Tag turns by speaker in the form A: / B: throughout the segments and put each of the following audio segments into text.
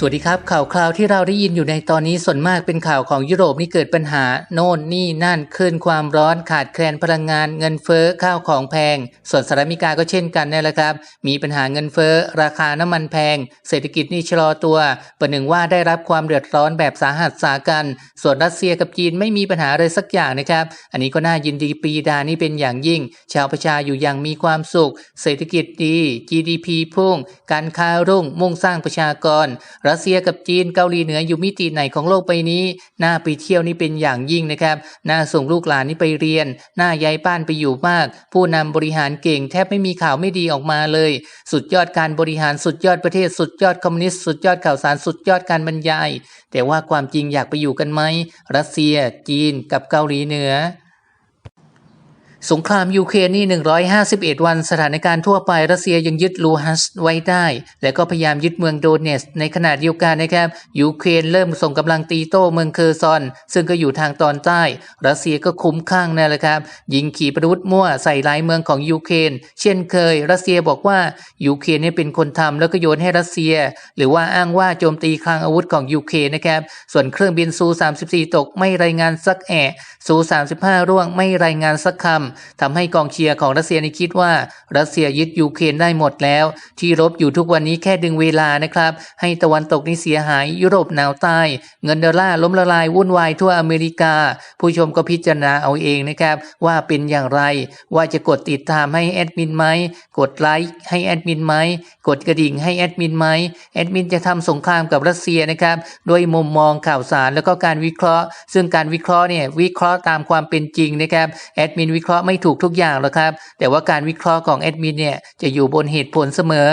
A: สวัสดีครับ ข่าวคราวที่เราได้ยินอยู่ในตอนนี้ส่วนมากเป็นข่าวของยุโรปนี่เกิดปัญหา โน่นนี่นั่นคลื่นความร้อนขาดแคลนพลังงาน เงินเฟ้อข้าวของแพง ส่วนสหรัฐอเมริกาก็เช่นกันนี่แหละครับ มีปัญหาเงินเฟ้อ ราคาน้ำมันแพง เศรษฐกิจนี่ชะลอตัวประหนึ่งว่าได้รับความเดือดร้อนแบบสาหัสสากัน ส่วนรัสเซียกับจีนไม่มีปัญหาอะไรสักอย่างนะครับ อันนี้ก็น่ายินดีปีดานี่เป็นอย่างยิ่ง ชาวประชาอยู่อย่างมีความสุข เศรษฐกิจดี GDP พุ่ง การค้ารุ่งมุ่งสร้างประชากรรัสเซียกับจีนเกาหลีเหนืออยู่มิติไหนของโลกใบนี้ น่าไปเที่ยวนี่เป็นอย่างยิ่งนะครับ น่าส่งลูกหลานนี่ไปเรียน น่าย้ายบ้านไปอยู่มาก ผู้นำบริหารเก่งแทบไม่มีข่าวไม่ดีออกมาเลย สุดยอดการบริหารสุดยอดประเทศสุดยอดคอมมิวนิสต์สุดยอดข่าวสารสุดยอดการบรรยาย แต่ว่าความจริงอยากไปอยู่กันไหมรัสเซีย จีนกับเกาหลีเหนือ สงครามยูเครนนี่ 151 วันสถานการณ์ทั่วไปรัสเซียยังยึดลูฮันสไว้ได้ และก็พยายามยึดเมืองโดเนส ในขณะเดียวกันนะครับยูเครนเริ่มส่งกำลังตีโต้เมืองเคอร์ซอน ซึ่งก็อยู่ทางตอนใต้ รัสเซียก็คุ้มข้างนั่นแหละครับ ยิงขีปนาวุธมั่วใส่หลายเมืองของยูเครนเช่นเคย รัสเซียบอกว่ายูเครนนี่เป็นคนทำแล้วก็โยนให้รัสเซีย หรือว่าอ้างว่าโจมตีคลังอาวุธของยูเครนนะครับส่วนเครื่องบินซู 34 ตกไม่รายงานสักแอะซู 35 ร่วงไม่รายงานสักคำทำให้กองเชียร์ของรัสเซียนคิดว่า รัสเซียยึดยูเครนได้หมดแล้ว ที่รบอยู่ทุกวันนี้แค่ดึงเวลานะครับ ให้ตะวันตกนี่เสียหายยุโรปหนาวใต้ เงินดอลลาร์ล้มละลายวุ่นวายทั่วอเมริกา ผู้ชมก็พิจารณาเอาเองนะครับ ว่าเป็นอย่างไร ว่าจะกดติดตามให้แอดมินไหมกดไลค์ให้แอดมินไหมกดกระดิ่งให้แอดมินไหมแอดมินจะทำสงครามกับรัสเซียนะครับด้วยมุมมองข่าวสารแล้วก็การวิเคราะห์ ซึ่งการวิเคราะห์เนี่ยวิเคราะห์ตามความเป็นจริงนะครับแอดมินวิเคราะห์ไม่ถูกทุกอย่างหรอกครับ แต่ว่าการวิเคราะห์ของแอดมินเนี่ยจะอยู่บนเหตุผลเสมอ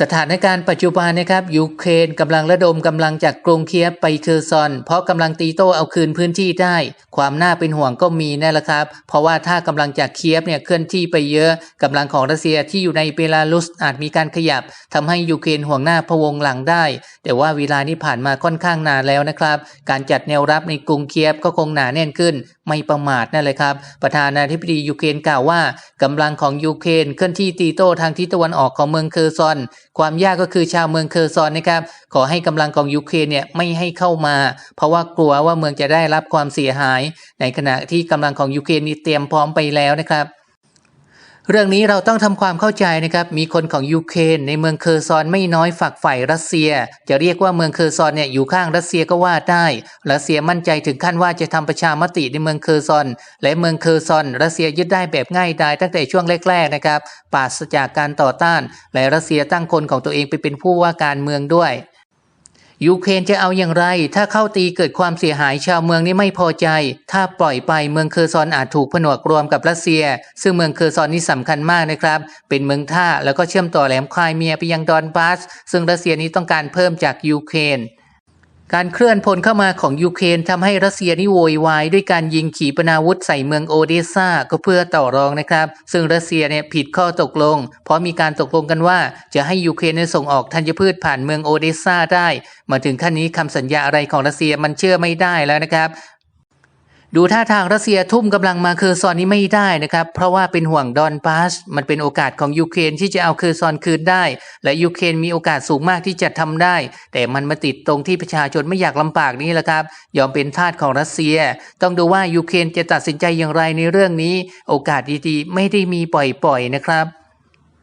A: สถานการณ์ปัจจุบันนะครับยูเครนกำลังระดมกำลังจากกรุงเคียฟไปเคอร์ซอน เพราะกำลังตีโต้เอาคืนพื้นที่ได้ ความน่าเป็นห่วงก็มีนั่นแหละครับ เพราะว่าถ้ากำลังจากเคียฟเนี่ยเคลื่อนที่ไปเยอะกำลังของรัสเซียที่อยู่ในเบลารุสอาจมีการขยับทำให้ยูเครนห่วงหน้าพะวงหลังได้ แต่ว่าเวลานี้ผ่านมาค่อนข้างนานแล้วนะครับ การจัดแนวรับในกรุงเคียฟก็คงหนาแน่นขึ้น ไม่ประมาทนั่นเลยครับประธานาธิบดียูเครนกล่าวว่ากำลังของยูเครนเคลื่อนที่ตีโต้ทางทิศตะวันออกของเมืองเคอร์ซอนความยากก็คือชาวเมืองเคอร์ซอนนะครับ ขอให้กำลังของยูเครนเนี่ยไม่ให้เข้ามา เพราะว่ากลัวว่าเมืองจะได้รับความเสียหาย ในขณะที่กำลังของยูเครนนี่เตรียมพร้อมไปแล้วนะครับ เรื่องนี้เราต้องทำความเข้าใจนะครับ มีคนของยูเครนในเมืองเคอร์ซอนไม่น้อยฝักใฝ่รัสเซีย จะเรียกว่าเมืองเคอร์ซอนเนี่ยอยู่ข้างรัสเซียก็ว่าได้ รัสเซียมั่นใจถึงขั้นว่าจะทำประชามติในเมืองเคอร์ซอน และเมืองเคอร์ซอน รัสเซียยึดได้แบบง่ายดายตั้งแต่ช่วงแรกๆนะครับปราศจากการต่อต้าน และรัสเซียตั้งคนของตัวเองไปเป็นผู้ว่าการเมืองด้วย ยูเครนจะเอาอย่างไร ถ้าเข้าตีเกิดความเสียหายชาวเมืองนี้ไม่พอใจ ถ้าปล่อยไปเมืองเคอร์ซอนอาจถูกผนวกรวมกับรัสเซีย ซึ่งเมืองเคอร์ซอนนี่สำคัญมากนะครับ เป็นเมืองท่าแล้วก็เชื่อมต่อแหลมคลายเมียไปยังดอนบาส ซึ่งรัสเซียนี้ต้องการเพิ่มจากยูเครน การเคลื่อนพลเข้ามาของยูเครนทำให้รัสเซียนี่โวยวายด้วยการยิงขีปนาวุธใส่เมืองโอเดสซาก็เพื่อต่อรองนะครับ ซึ่งรัสเซียเนี่ยผิดข้อตกลง เพราะมีการตกลงกันว่า จะให้ยูเครนส่งออกธัญพืชผ่านเมืองโอเดสซาได้ มาถึงขั้นนี้คำสัญญาอะไรของรัสเซียมันเชื่อไม่ได้แล้วนะครับ ดูท่าทางรัสเซียทุ่มกำลังมาเคอร์ซอนนี้ไม่ได้นะครับ เพราะว่าเป็นห่วงดอนบาส มันเป็นโอกาสของยูเครนที่จะเอาเคอร์ซอนคืนได้ และยูเครนมีโอกาสสูงมากที่จะทำได้ แต่มันมาติดตรงที่ประชาชนไม่อยากลำบากนี่แหละครับ ยอมเป็นทาสของรัสเซีย ต้องดูว่ายูเครนจะตัดสินใจอย่างไรในเรื่องนี้ โอกาสดีๆ ไม่ได้มีปล่อยๆนะครับ